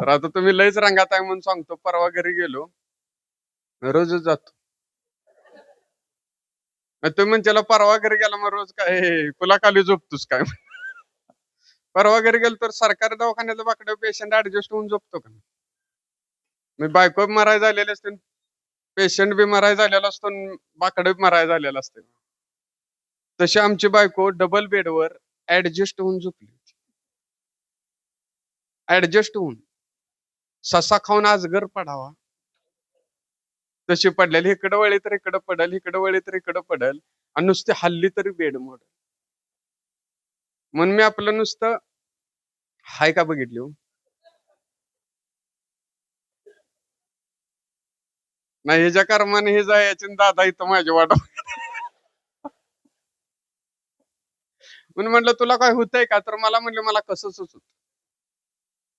तर आता तुम्ही लयच रंगात आहे म्हणून सांगतो परवा घरी गेलो रोजच जातो. तुम्ही म्हणच्याला परवा घरी गेला मग रोज काय तुला खाली झोपतोस काय? परवा घरी गेलो तर सरकारी दवाखान्यात बाकडे पेशंट ऍडजस्ट होऊन झोपतो का मी बायको मराय झालेले असते पेशंट बी मराय झालेला असतो बाकडे बी मराय झालेला असते. तशी आमची बायको डबल बेडवर ऍडजस्ट होऊन झोपली ऍडजस्ट होऊन. ससा खाऊन आजगर पडावा तशी पडलेली इकडं वळी तर इकडं पडल इकडं वळी तर इकडं पडल आणि नुसती हल्ली तरी बेड मोड म्हणून मी आपलं नुसतं हाय का बघितली हो? नाही ह्याच्या कर्माने हे जायचे आणि दादा इथं माझी वाट म्हणून म्हटलं तुला काय होतंय का? तर मला म्हणले मला कसंच होत.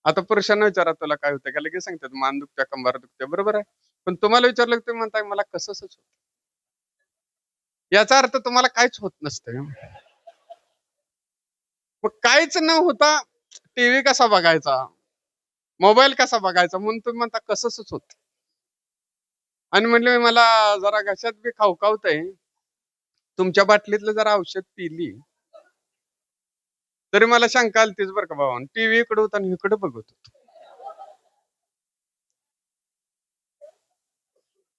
आता पुरुषांना विचारा तुला काय होतंय? का लगेच सांगतात मान दुखत्या कंबार दुखत्या. बरोबर आहे. पण तुम्हाला विचारलं की तुम्ही म्हणताय मला कसंच होत याचा अर्थ तुम्हाला काहीच होत नसतं मग काहीच न होता टीव्ही कसा बघायचा? मोबाईल कसा बघायचा? म्हणून तुम्ही म्हणता कसंच होत आणि म्हणले मला जरा घशात बी खावकावतंय तुमच्या बाटलीतलं जरा औषध पिली. तरी मला शंका आलतीच बरं का बाबा टीव्ही इकडे होता आणि इकडे बघत होतो.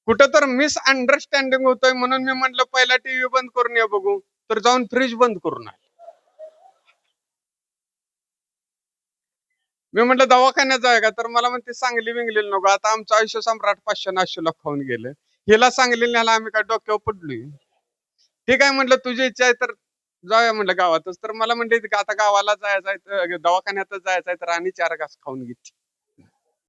कुठं तर मिसअंडरस्टँडिंग होतोय म्हणून मी म्हटलं पहिला टीव्ही बंद करून या बघू. तर जाऊन फ्रीज बंद करून आले. मी म्हटलं दवाखान्यात जाय का? तर मला म्हणते सांगली बिंगलेली नको. आता आमचं आयुष्य सम्राट पाचशे नाशेला खाऊन गेलं. हिला सांगली न्याला आम्ही काय डोक्यावर पडलोय? ठीक आहे म्हटलं तुझी इच्छा आहे तर जाऊया म्हटलं गावातच. तर मला म्हणते आता गावाला जायचं आहे दवाखान्यातच जायचं आहे तर आणि चार घास खाऊन घेते.